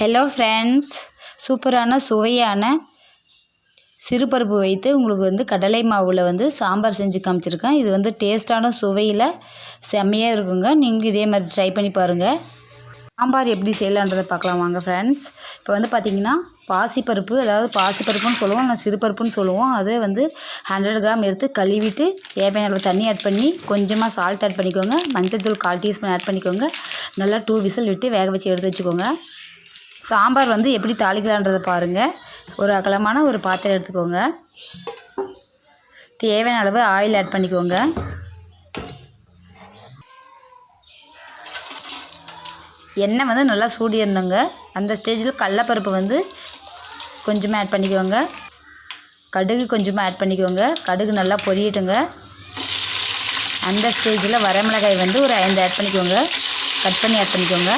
Hello friends சூப்பரான சுவையான சிறுபருப்பு வைத்து உங்களுக்கு வந்து கடலை மாவில் வந்து சாம்பார் செஞ்சு காமிச்சிருக்கேன். இது வந்து டேஸ்ட்டான சுவையில் செம்மையாக இருக்குங்க. நீங்கள் இதே மாதிரி ட்ரை பண்ணி பாருங்கள் சாம்பார் எப்படி செய்யலான்றதை பார்க்கலாம் வாங்க ஃப்ரெண்ட்ஸ் இப்போ வந்து பார்த்திங்கன்னா பாசிப்பருப்பு அதாவது பாசிப்பருப்புன்னு சொல்லுவோம் நான் சிறுபருப்புன்னு சொல்லுவோம். அதை வந்து ஹண்ட்ரட் கிராம் எடுத்து கழுவிட்டு தேவையான அளவு தண்ணி ஆட் பண்ணி கொஞ்சமாக சால்ட் ஆட் பண்ணிக்கோங்க. மஞ்சள் தூள் கால் டீஸ்பூன் ஆட் பண்ணிக்கோங்க. நல்லா டூ விசில் விட்டு வேக வச்சு எடுத்து வச்சுக்கோங்க. சாம்பார் வந்து எப்படி தாளிக்கலான்றதை பாருங்கள் ஒரு அகலமான ஒரு பாத்திரம் எடுத்துக்கோங்க. தேவையான அளவு ஆயில் ஆட் பண்ணிக்கோங்க. எண்ணெய் வந்து நல்லா சூடிடணுங்க அந்த ஸ்டேஜில் கடலப்பருப்பு வந்து கொஞ்சமாக ஆட் பண்ணிக்கோங்க. கடுகு கொஞ்சமாக ஆட் பண்ணிக்கோங்க. கடுகு நல்லா பொரியட்டுங்க. அந்த ஸ்டேஜில் வரமிளகாய் வந்து ஒரு ஐந்து ஆட் பண்ணிக்கோங்க. கட் பண்ணி ஆட் பண்ணிக்கோங்க.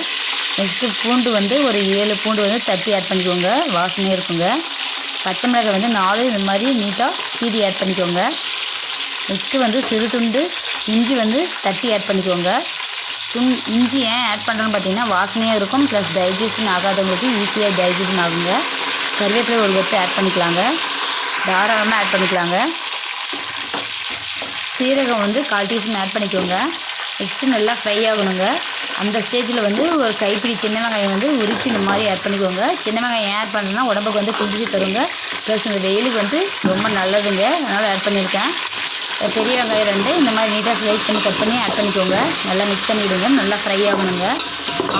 நெக்ஸ்ட்டு பூண்டு வந்து ஒரு ஏழு பூண்டு வந்து தட்டி ஆட் பண்ணிக்கோங்க. வாசனையாக இருக்குங்க. பச்சை மிளகாய் வந்து நாலு இந்த மாதிரி நீட்டாக கீரி ஆட் பண்ணிக்கோங்க. நெக்ஸ்ட்டு வந்து சிறு துண்டு இஞ்சி வந்து தட்டி ஆட் பண்ணிக்கோங்க. துண் இஞ்சி ஏன் ஆட் பண்ணுறோன்னு பார்த்தீங்கன்னா வாசனையாக இருக்கும். ப்ளஸ் டைஜஷன் ஆகாதவங்களுக்கு ஈஸியாக டைஜஷன் ஆகுங்க. கருவேப்பிலை ஒரு வெட்டு ஆட் பண்ணிக்கலாங்க. தாராளமாக ஆட் பண்ணிக்கலாங்க. சீரகம் வந்து கால் டீஸ்பூன் ஆட் பண்ணிக்கோங்க. நெக்ஸ்ட்டு நல்லா ஃப்ரை ஆகணுங்க. அந்த ஸ்டேஜில் வந்து ஒரு கைப்பிடி சின்ன வெங்காயம் வந்து உரித்து இந்த மாதிரி ஆட் பண்ணிக்கோங்க. சின்ன வெங்காயம் ஆட் பண்ணணும்னா உடம்புக்கு வந்து குளிர்ச்சி தருங்க. ப்ளஸ் இந்த வெயிலுக்கு வந்து ரொம்ப நல்லதுங்க. அதனால் ஆட் பண்ணியிருக்கேன் பெரிய வெங்காயம் ரெண்டு இந்த மாதிரி நீட்டாக ஸ்லைஸ் பண்ணி கட் பண்ணி ஆட் பண்ணிக்கோங்க. நல்லா மிக்ஸ் பண்ணி விடுங்க. நல்லா ஃப்ரை ஆகணுங்க.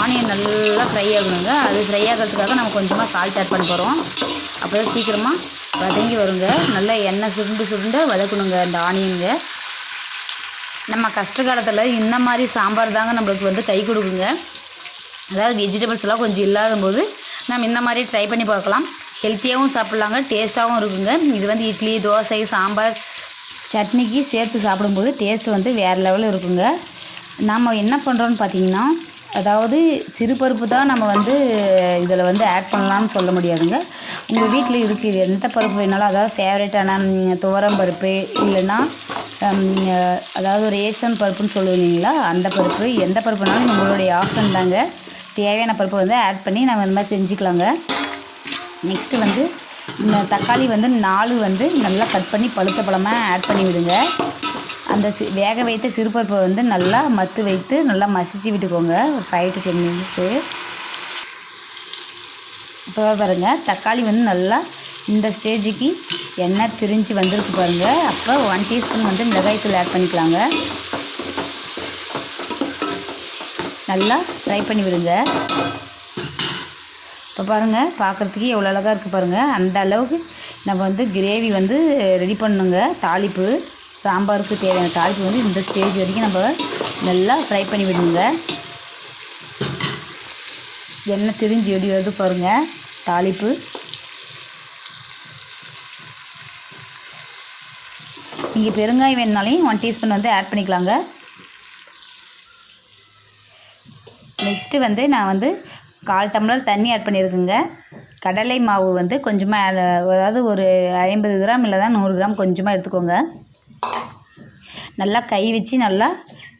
ஆனியன் நல்லா ஃப்ரை ஆகணுங்க. அது ஃப்ரை ஆகிறதுக்காக நம்ம கொஞ்சமாக சால்ட் ஆட் பண்ண போகிறோம் அப்போ தான் சீக்கிரமாக வதங்கி வருங்க. நல்லா எண்ணெய் சுருண்டு சுருண்டு வதக்கணுங்க அந்த ஆனியனுங்க நம்ம கஷ்ட காலத்தில் இந்த மாதிரி சாம்பார் தாங்க நம்மளுக்கு வந்து கை கொடுக்குங்க. அதாவது வெஜிடபிள்ஸ் எல்லாம் கொஞ்சம் இல்லாத போது நம்ம இந்த மாதிரி ட்ரை பண்ணி பார்க்கலாம். ஹெல்த்தியாகவும் சாப்பிட்லாங்க டேஸ்ட்டாகவும் இருக்குங்க. இது வந்து இட்லி தோசை சாம்பார் சட்னிக்கு சேர்த்து சாப்பிடும்போது டேஸ்ட் வந்து வேறு லெவலில் இருக்குங்க. நம்ம என்ன பண்ணுறோன்னு பார்த்தீங்கன்னா அதாவது சிறுபருப்பு தான் நம்ம வந்து இதில் வந்து ஆட் பண்ணலான்னு சொல்ல முடியாதுங்க. உங்கள் வீட்டில் இருக்குது எந்த பருப்பு வேணாலும் அதாவது ஃபேவரட்டான துவரம் பருப்பு இல்லைன்னா அதாவது ரேஷன் பருப்புன்னு சொல்லுவீங்களா? அந்த பருப்பு எந்த பருப்புனாலும் உங்களுடைய ஆப்ஷன் தாங்க. தேவையான பருப்பு வந்து ஆட் பண்ணி நம்ம இந்த மாதிரி செஞ்சுக்கலாங்க. நெக்ஸ்ட்டு வந்து இந்த தக்காளி வந்து நாலு வந்து நல்லா கட் பண்ணி பழுத்த பழமாக ஆட் பண்ணி விடுங்க அந்த சி வேக வைத்த சிறுபருப்பை வந்து நல்லா மத்து வைத்து நல்லா மசிச்சு விட்டுக்கோங்க. ஒரு ஃபைவ் டு டென் மினிட்ஸு இப்போ பாருங்கள் தக்காளி வந்து நல்லா இந்த ஸ்டேஜுக்கு எண்ணெய் திரிஞ்சு வந்திருக்கு பாருங்கள் அப்போ ஒன் டீஸ்பூன் வந்து மிளகாய்த்தூள் ஆட் பண்ணிக்கலாங்க. நல்லா ஃப்ரை பண்ணி விடுங்க. இப்போ பாருங்கள் பார்க்குறதுக்கு எவ்வளோ அழகாக இருக்குது பாருங்கள் அந்த அளவுக்கு நம்ம வந்து கிரேவி வந்து ரெடி பண்ணுங்க தாளிப்பு. சாம்பாருக்கு தேவையான தாளிப்பு வந்து இந்த ஸ்டேஜ் வரைக்கும் நம்ம நல்லா ஃப்ரை பண்ணி விடுங்க எண்ணெய் திரிஞ்சு எப்படி வருது பாருங்கள் தாளிப்பு. நீங்கள் பெருங்காயம் வேணுனாலையும் ஒன் டீஸ்பூன் வந்து ஆட் பண்ணிக்கலாங்க. நெக்ஸ்ட்டு வந்து நான் வந்து கால் டம்ளர் தண்ணி ஆட் பண்ணியிருக்குங்க. கடலை மாவு வந்து கொஞ்சமாக அதாவது ஒரு ஐம்பது கிராம் இல்லை தான் நூறு கிராம் கொஞ்சமாக எடுத்துக்கோங்க. நல்லா கை வச்சு நல்லா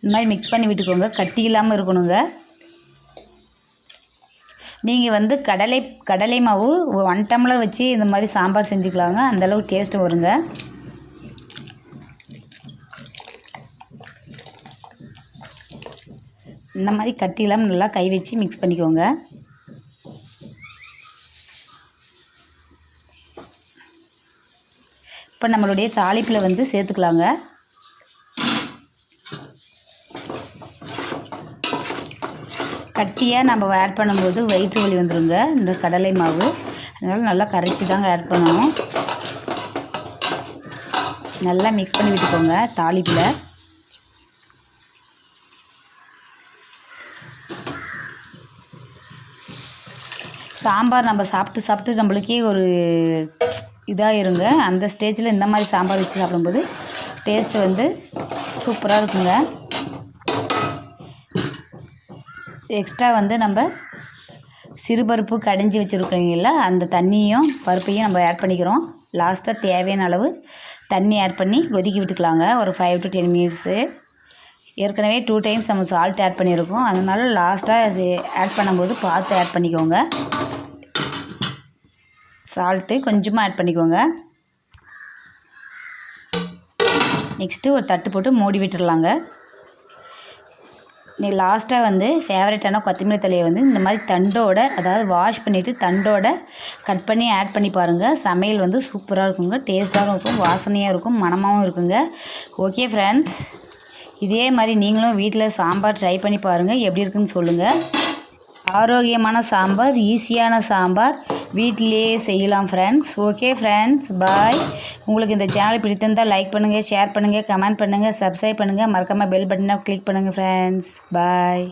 இந்த மாதிரி மிக்ஸ் பண்ணி விட்டுக்கோங்க. கட்டி இல்லாமல் இருக்கணுங்க. நீங்கள் வந்து கடலை கடலை மாவு ஒன் டம்ளர் வச்சு இந்த மாதிரி சாம்பார் செஞ்சுக்கலாங்க. அந்தளவுக்கு டேஸ்ட்டு வருங்க. இந்த மாதிரி கட்டி இல்லாமல் நல்லா கை வச்சு மிக்ஸ் பண்ணிக்கோங்க. இப்போ நம்மளுடைய தாளிப்பில் வந்து சேர்த்துக்கலாங்க. கட்டியாக நம்ம ஆட் பண்ணும்போது வயிற்று வலி வந்துடுங்க இந்த கடலை மாவு. அதனால் நல்லா கரைச்சி தாங்க ஆட் பண்ணணும். நல்லா மிக்ஸ் பண்ணி விட்டுக்கோங்க தாளிப்பில். சாம்பார் நம்ம சாப்பிட்டு சாப்பிட்டு நம்மளுக்கே ஒரு இதாக இருங்க அந்த ஸ்டேஜில் இந்த மாதிரி சாம்பார் வச்சு சாப்பிடும்போது டேஸ்ட்டு வந்து சூப்பராக இருக்குங்க. எக்ஸ்ட்ரா வந்து நம்ம சிறுபருப்பு கடைஞ்சி வச்சுருக்கீங்கள அந்த தண்ணியும் பருப்பையும் நம்ம ஆட் பண்ணிக்கிறோம். லாஸ்ட்டாக தேவையான அளவு தண்ணி ஆட் பண்ணி கொதிக்க விட்டுக்கலாங்க. ஒரு ஃபைவ் டு டென் மினிட்ஸு ஏற்கனவே டூ டைம்ஸ் நம்ம சால்ட் ஆட் பண்ணியிருக்கோம். அதனால் லாஸ்ட்டாக ஆட் பண்ணும்போது பார்த்து ஆட் பண்ணிக்கோங்க. சால்ட்டு கொஞ்சமாக ஆட் பண்ணிக்கோங்க. நெக்ஸ்ட்டு ஒரு தட்டு போட்டு மூடி விட்டுடலாங்க இன்றைக்கி லாஸ்ட்டாக வந்து ஃபேவரட்டான கொத்தமல்லி தலையை வந்து இந்த மாதிரி தண்டோட அதாவது வாஷ் பண்ணிவிட்டு தண்டோட கட் பண்ணி ஆட் பண்ணி பாருங்கள் சமையல் வந்து சூப்பராக இருக்குங்க. டேஸ்ட்டாகவும் இருக்கும் வாசனையாக இருக்கும் மணமாகவும் இருக்குங்க. ஓகே ஃப்ரெண்ட்ஸ் இதே மாதிரி நீங்களும் வீட்டில் சாம்பார் ட்ரை பண்ணி பாருங்கள் எப்படி இருக்குன்னு சொல்லுங்கள் ஆரோக்கியமான சாம்பார் ஈஸியான சாம்பார். வீட்டிலேயே செய்யலாம் ஃப்ரெண்ட்ஸ் ஓகே ஃப்ரெண்ட்ஸ் பாய் உங்களுக்கு இந்த சேனல் பிடித்திருந்தால் லைக் பண்ணுங்கள் ஷேர் பண்ணுங்கள் கமெண்ட் பண்ணுங்கள் சப்ஸ்கிரைப் பண்ணுங்கள் மறக்காமல் பெல் பட்டனை கிளிக் பண்ணுங்கள் ஃப்ரெண்ட்ஸ் பாய்